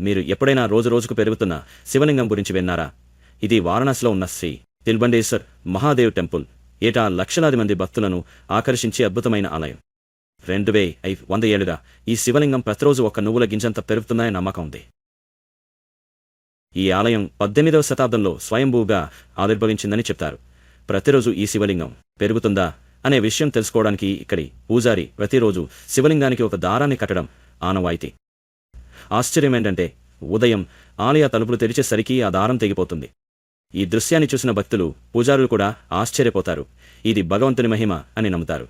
మీరు ఎప్పుడైనా రోజు రోజుకు పెరుగుతున్న శివలింగం గురించి విన్నారా? ఇది వారణాసిలో ఉన్న శ్రీ తిల్బండేశ్వర్ మహాదేవ్ టెంపుల్ ఏటా లక్షలాది మంది భక్తులను ఆకర్షించే అద్భుతమైన ఆలయం. రెండు వే ఐ వంద ఏళ్ళుగా ఈ శివలింగం ప్రతిరోజు ఒక నువ్వుల గింజంత పెరుగుతుందనే నమ్మకం ఉంది. ఈ ఆలయం పద్దెనిమిదవ శతాబ్దంలో స్వయంభూగా ఆవిర్భవించిందని చెప్తారు. ప్రతిరోజు ఈ శివలింగం పెరుగుతుందా అనే విషయం తెలుసుకోవడానికి ఇక్కడి పూజారి ప్రతిరోజు శివలింగానికి ఒక దారాన్ని కట్టడం ఆనవాయితీ. ఆశ్చర్యం ఏంటంటే ఉదయం ఆలయ తలుపులు తెరిచేసరికి ఆ దారం తెగిపోతుంది. ఈ దృశ్యాన్ని చూసిన భక్తులు పూజారులు కూడా ఆశ్చర్యపోతారు. ఇది భగవంతుని మహిమ అని నమ్ముతారు.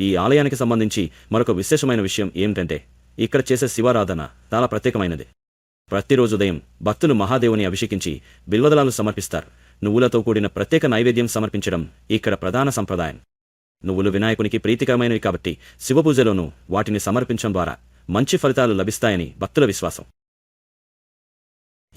ఈ ఆలయానికి సంబంధించి మరొక విశేషమైన విషయం ఏమిటంటే ఇక్కడ చేసే శివారాధన చాలా ప్రత్యేకమైనది. ప్రతిరోజు ఉదయం భక్తులు మహాదేవుని అభిషేకించి బిల్వదలాలు సమర్పిస్తారు. నువ్వులతో కూడిన ప్రత్యేక నైవేద్యం సమర్పించడం ఇక్కడ ప్రధాన సంప్రదాయం. నువ్వులు వినాయకునికి ప్రీతికరమైనవి కాబట్టి శివపూజలోనూ వాటిని సమర్పించడం ద్వారా మంచి ఫలితాలు లభిస్తాయని భక్తుల విశ్వాసం.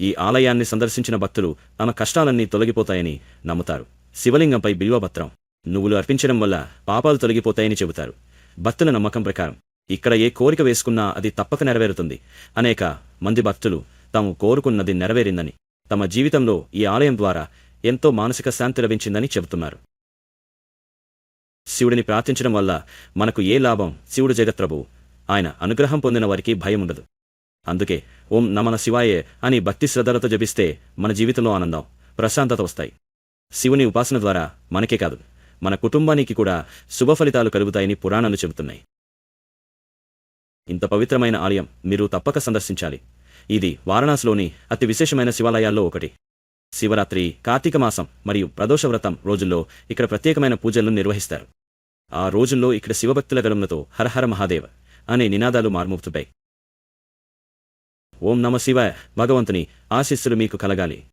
ఈ ఆలయాన్ని సందర్శించిన భక్తులు తమ కష్టాలన్నీ తొలగిపోతాయని నమ్ముతారు. శివలింగంపై బిల్వపత్రం. నువ్వులు అర్పించడం వల్ల పాపాలు తొలగిపోతాయని చెబుతారు. భక్తుల నమ్మకం ప్రకారం ఇక్కడ ఏ కోరిక వేసుకున్నా అది తప్పక నెరవేరుతుంది. అనేక మంది భక్తులు తాము కోరుకున్నది నెరవేరిందని తమ జీవితంలో ఈ ఆలయం ద్వారా ఎంతో మానసిక శాంతి లభించిందని చెబుతున్నారు. శివుడిని ప్రార్థించడం వల్ల మనకు ఏ లాభం? శివుడు జగత్ప్రభు ఆయన అనుగ్రహం పొందిన వారికి భయం ఉండదు అందుకే ఓం నమన శివాయే అని భక్తి శ్రద్ధలతో జపిస్తే మన జీవితంలో ఆనందం ప్రశాంతత వస్తాయి. శివుని ఉపాసన ద్వారా మనకే కాదు మన కుటుంబానికి కూడా శుభ ఫలితాలు కలుగుతాయని పురాణాలు చెబుతున్నాయి. ఇంత పవిత్రమైన ఆలయం మీరు తప్పక సందర్శించాలి. ఇది వారణాసిలోని అతి విశేషమైన శివాలయాల్లో ఒకటి. శివరాత్రి కార్తీక మాసం మరియు ప్రదోష వ్రతం రోజుల్లో ఇక్కడ ప్రత్యేకమైన పూజలను నిర్వహిస్తారు. ఆ రోజుల్లో ఇక్కడ శివభక్తుల గలములతో హరహర మహాదేవ అనే నినాదాలు మార్మోగుతుంటాయి ఓం నమ శివాయ. భగవంతుని ఆశీస్సులు మీకు కలగాలి.